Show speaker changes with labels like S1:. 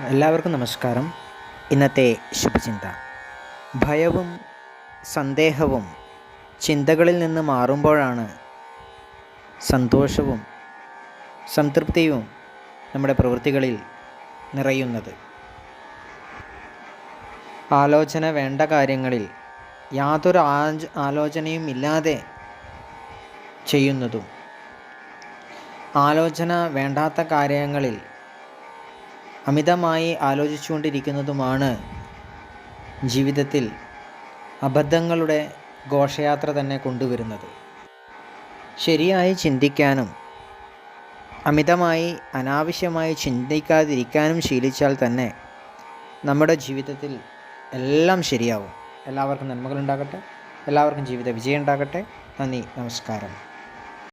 S1: എല്ലാവർക്കും നമസ്കാരം. ഇന്നത്തെ ശുഭചിന്ത. ഭയവും സന്ദേഹവും ചിന്തകളിൽ നിന്ന് മാറുമ്പോഴാണ് സന്തോഷവും സംതൃപ്തിയും നമ്മുടെ പ്രവൃത്തികളിൽ നിറയുന്നത്. ആലോചന വേണ്ട കാര്യങ്ങളിൽ യാതൊരു ആലോചനയും ഇല്ലാതെ ചെയ്യുന്നതും. ആലോചന വേണ്ടാത്ത കാര്യങ്ങളിൽ അമിതമായി ആലോചിച്ചുകൊണ്ടിരിക്കുന്നതുമാണ് ജീവിതത്തിൽ അബദ്ധങ്ങളുടെ ഘോഷയാത്ര തന്നെ കൊണ്ടുവരുന്നത്. ശരിയായി ചിന്തിക്കാനും അമിതമായി അനാവശ്യമായി ചിന്തിക്കാതിരിക്കാനും ശീലിച്ചാൽ തന്നെ നമ്മുടെ ജീവിതത്തിൽ എല്ലാം ശരിയാവും. എല്ലാവർക്കും നന്മകളുണ്ടാകട്ടെ. എല്ലാവർക്കും ജീവിത വിജയം ഉണ്ടാകട്ടെ നന്ദി നമസ്കാരം.